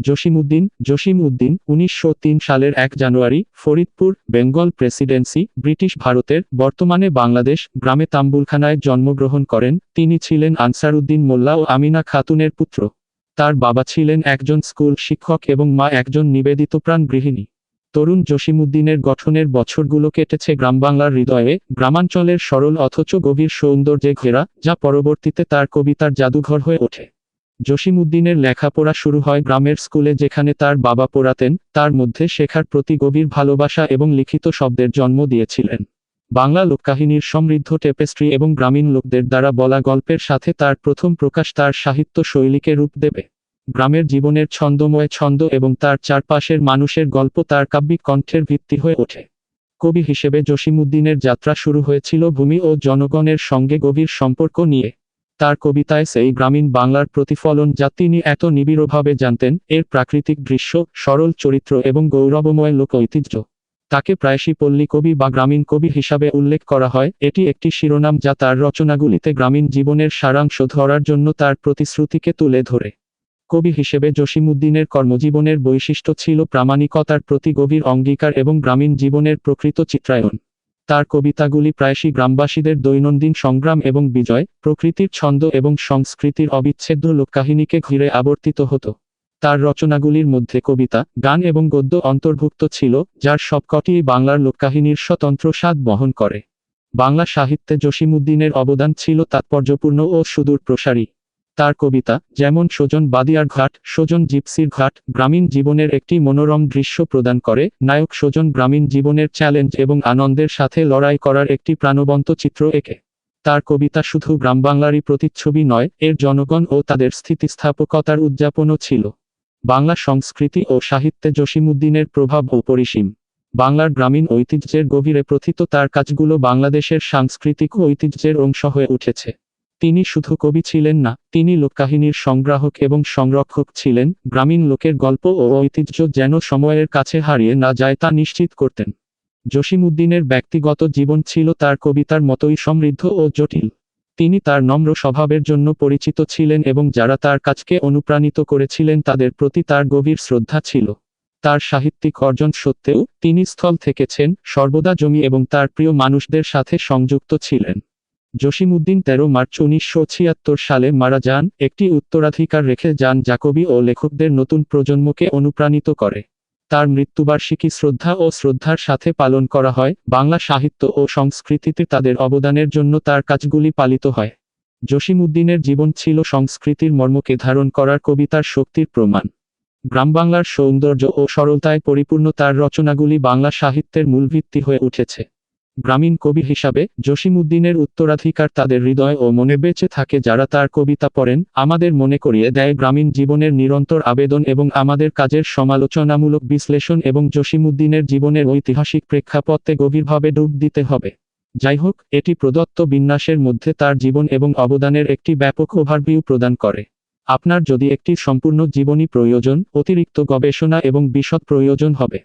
জসিমউদ্দিন জসিম উদ্দিন উনিশশো তিন সালের এক জানুয়ারি, ফরিদপুর, বেঙ্গল প্রেসিডেন্সি, ব্রিটিশ ভারতের, বর্তমানে বাংলাদেশ, গ্রামে তাম্বুলখানায় জন্মগ্রহণ করেন, তিনি ছিলেন আনসারউদ্দিন মোল্লা ও আমিনা খাতুনের পুত্র। তার বাবা ছিলেন একজন স্কুল শিক্ষক এবং মা একজন নিবেদিতপ্রাণ গৃহিণী। তরুণ জসিমউদ্দিনের গঠনের বছরগুলো কেটেছে গ্রামবাংলার হৃদয়ে, গ্রামাঞ্চলের সরল অথচ গভীর সৌন্দর্যে ঘেরা, যা পরবর্তীতে তার কবিতার জাদুঘর হয়ে ওঠে। জসিমউদ্দিনের লেখাপড়া শুরু হয় গ্রামের স্কুলে যেখানে তার বাবা পড়াতেন, তার মধ্যে শেখার প্রতি গভীর ভালোবাসা এবং লিখিত শব্দের জন্ম দিয়েছিলেন। বাংলা লোককাহিনীর সমৃদ্ধ টেপেস্ট্রি এবং গ্রামীণ লোকদের দ্বারা বলা গল্পের সাথে তার প্রথম প্রকাশ তার সাহিত্য শৈলীকে রূপ দেবে। গ্রামের জীবনের ছন্দময় ছন্দ এবং তার চারপাশের মানুষের গল্প তার কাব্যিক কণ্ঠের ভিত্তি হয়ে ওঠে। কবি হিসেবে জসিমউদ্দিনের যাত্রা শুরু হয়েছিল ভূমি ও জনগণের সঙ্গে গভীর সম্পর্ক নিয়ে। তার কবিতায় সেই গ্রামীণ বাংলার প্রতিফলন যা তিনি এত নিবিড়ভাবে জানতেন, এর প্রাকৃতিক দৃশ্য, সরল চরিত্র এবং গৌরবময় লোক ঐতিহ্য তাকে প্রায়শই পল্লী কবি বা গ্রামীণ কবি হিসাবে উল্লেখ করা হয়। এটি একটি শিরোনাম যা তার রচনাগুলিতে গ্রামীণ জীবনের সারাংশ ধরার জন্য তার প্রতিশ্রুতিকে তুলে ধরে। কবি হিসেবে জসিমউদ্দিনের কর্মজীবনের বৈশিষ্ট্য ছিল প্রামাণিকতার প্রতি গভীর অঙ্গীকার এবং গ্রামীণ জীবনের প্রকৃত চিত্রায়ন। তার কবিতাগুলি প্রায়শই গ্রামবাসীদের দৈনন্দিন সংগ্রাম এবং বিজয়, প্রকৃতির ছন্দ এবং সংস্কৃতির অবিচ্ছেদ্য লোককাহিনীকে ঘিরে আবর্তিত হতো। তার রচনাগুলির মধ্যে কবিতা, গান এবং গদ্য অন্তর্ভুক্ত ছিল, যার সবকটিই বাংলার লোককাহিনীর স্বতন্ত্র স্বাদ বহন করে। বাংলা সাহিত্যে জসিমউদ্দিনের অবদান ছিল তাৎপর্যপূর্ণ ও সুদূর প্রসারী তার কবিতা, যেমন সোজন বাদিয়ার ঘাট সোজন জিপসির ঘাট গ্রামীণ জীবনের একটি মনোরম দৃশ্য প্রদান করে নায়ক সোজন গ্রামীণ জীবনের চ্যালেঞ্জ এবং আনন্দের সাথে লড়াই করার একটি প্রাণবন্ত চিত্র একে। তার কবিতা শুধু গ্রাম বাংলারই প্রতিচ্ছবি নয়, এর জনগণ ও তাদের স্থিতিস্থাপকতার উদযাপনও ছিল। বাংলা সংস্কৃতি ও সাহিত্যে জসিমুদ্দিনের প্রভাব অপরিসীম বাংলার গ্রামীণ ঐতিহ্যের গভীরে প্রথিত তার কাজগুলো বাংলাদেশের সাংস্কৃতিক ঐতিহ্যের অংশ হয়ে উঠেছে। তিনি শুধু কবি ছিলেন না, তিনি লোককাহিনীর সংগ্রাহক এবং সংরক্ষক ছিলেন, গ্রামীণ লোকের গল্প ও ঐতিহ্য যেন সময়ের কাছে হারিয়ে না যায় তা নিশ্চিত করতেন। জসিমউদ্দিনের ব্যক্তিগত জীবন ছিল তার কবিতার মতোই সমৃদ্ধ ও জটিল। তিনি তার নম্র স্বভাবের জন্য পরিচিত ছিলেন এবং যারা তার কাজকে অনুপ্রাণিত করেছিলেন তাদের প্রতি তার গভীর শ্রদ্ধা ছিল। তার সাহিত্যিক অর্জন সত্ত্বেও তিনি স্থল থেকেছেন, সর্বদা জমি এবং তার প্রিয় মানুষদের সাথে সংযুক্ত ছিলেন। জসিমউদ্দিন তেরো মার্চ উনিশশো ছিয়াত্তর সালে মারা যান, একটি উত্তরাধিকার রেখে যান যা কবি ও লেখকদের নতুন প্রজন্মকে অনুপ্রাণিত করে। তার মৃত্যুবার্ষিকী শ্রদ্ধা ও শ্রদ্ধার সাথে পালন করা হয়, বাংলা সাহিত্য ও সংস্কৃতিতে তাদের অবদানের জন্য তার কাজগুলি পালিত হয়। জসিমউদ্দিনের জীবন ছিল সংস্কৃতির মর্মকে ধারণ করার কবিতার শক্তির প্রমাণ। গ্রামবাংলার সৌন্দর্য ও সরলতায় পরিপূর্ণ তার রচনাগুলি বাংলা সাহিত্যের মূল ভিত্তি হয়ে উঠেছে। গ্রামীণ কবি হিসাবে জসিমউদ্দিনের উত্তরাধিকার তাদের হৃদয় ও মনে বেঁচে থাকে যারা তার কবিতা পড়েন, আমাদের মনে করিয়ে দেয় গ্রামীণ জীবনের নিরন্তর আবেদন এবং আমাদের কাজের সমালোচনামূলক বিশ্লেষণ এবং জসিমউদ্দিনের জীবনের ঐতিহাসিক প্রেক্ষাপটে গভীরভাবে ডুব দিতে হবে। যাই হোক, এটি প্রদত্ত বিন্যাসের মধ্যে তার জীবন এবং অবদানের একটি ব্যাপক ওভারভিউ প্রদান করে। আপনার যদি একটি সম্পূর্ণ জীবনী প্রয়োজন, অতিরিক্ত গবেষণা এবং বিশদ প্রয়োজন হবে।